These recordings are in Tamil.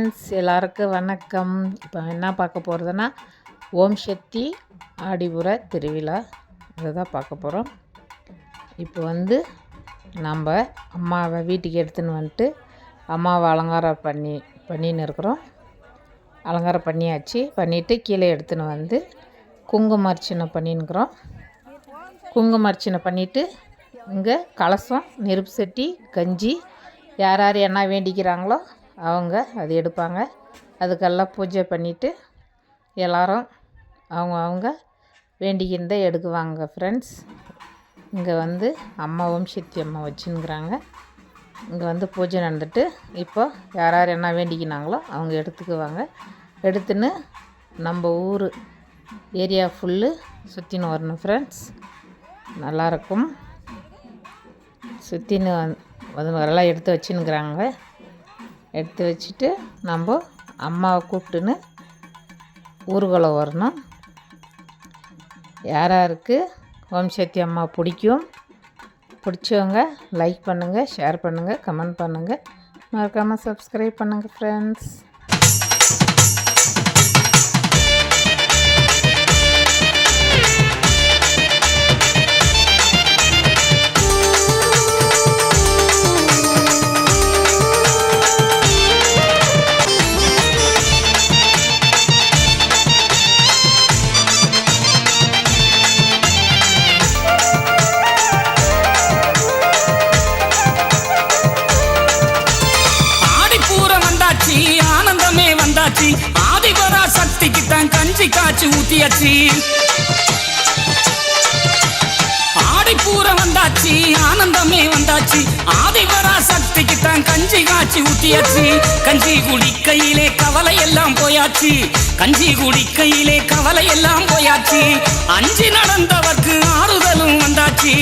ஃப்ரெண்ட்ஸ் எல்லாருக்கும் வணக்கம். இப்போ என்ன பார்க்க போகிறதுன்னா ஓம் சக்தி ஆடிபுர திருவிழா. இதை தான் பார்க்க போகிறோம் இப்போ வந்து நம்ம அம்மாவை வீட்டுக்கு எடுத்துன்னு வந்துட்டு அம்மாவை அலங்காரம் பண்ணி பண்ணின்னு இருக்கிறோம். அலங்காரம் பண்ணியாச்சு. பண்ணிவிட்டு கீழே எடுத்துன்னு வந்து குங்கும அர்ச்சனை பண்ணின்னுக்குறோம் குங்கும அர்ச்சனை பண்ணிவிட்டு இங்கே கலசம் நெருப்பு சட்டி கஞ்சி யார் யார் என்ன வேண்டிக்கிறாங்களோ அவங்க அது எடுப்பாங்க. அதுக்கெல்லாம் பூஜை பண்ணிவிட்டு எல்லோரும் அவங்க அவங்க வேண்டிக்கின்றதை எடுக்குவாங்க ஃப்ரெண்ட்ஸ் இங்கே வந்து அம்மா ஓம் சக்தி அம்மா வச்சுன்னுக்குறாங்க. இங்கே வந்து பூஜை நடந்துட்டு இப்போ யார் யார் என்ன வேண்டிக்கினாங்களோ அவங்க எடுத்துக்குவாங்க. எடுத்துன்னு நம்ம ஊர் ஏரியா ஃபுல்லு சுற்றின்னு வரணும் ஃப்ரெண்ட்ஸ் நல்லாயிருக்கும் சுற்றின்னு வந்து எல்லாம் எடுத்து வச்சுன்னுக்குறாங்க. எடுத்து வச்சுட்டு நம்ம அம்மாவை கூப்பிட்டுன்னு ஊர்வலம் வரணும். யார் யாருக்கு ஓம் சக்தி அம்மா பிடிக்கும் பிடிச்சவங்க லைக் பண்ணுங்கள் ஷேர் பண்ணுங்கள் கமெண்ட் பண்ணுங்கள் மறக்காமல் சப்ஸ்கிரைப் பண்ணுங்கள் ஃப்ரெண்ட்ஸ் வந்தாச்சு ஆதிபரா சக்திக்கு தான் கஞ்சி காய்ச்சி ஊத்தியாச்சு. ஆடிப்பூரம் வந்தாச்சு ஆனந்தமே வந்தாச்சு. ஆதிபரா சக்திக்கு தான் கஞ்சி காய்ச்சி ஊத்தியாச்சு. கஞ்சி குடிக்கையிலே கவலை எல்லாம் போயாச்சு. கஞ்சி குடிக்கையிலே கவலை எல்லாம் போயாச்சு. அஞ்சு நடந்தவர்க்கு ஆறுதலும் வந்தாச்சு.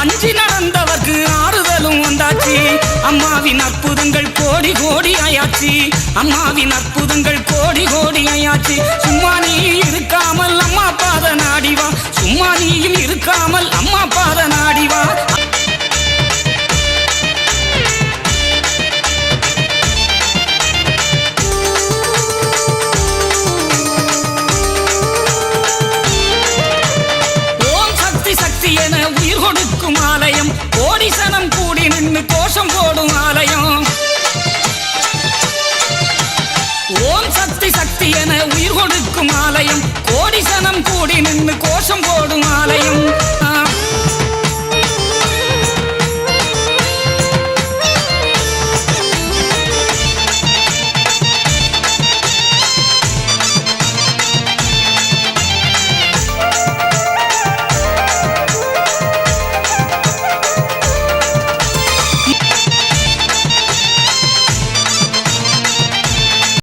அஞ்சு நடந்தவர்க்கு ஆறுதலும் வந்தாச்சு. அம்மாவின் அற்புதங்கள் கோடி கோடி ஆயாச்சு. அம்மாவின் அற்புதங்கள் கோடி கோடி ஆயாச்சு. சும்மா நீ இருக்காமல் அம்மா பாத நாடிவா சும்மா நீயும் இருக்காமல் மாலையும் கொடுக்கும் கோடி சனம் கூடி நின்று கோஷம் போடும்?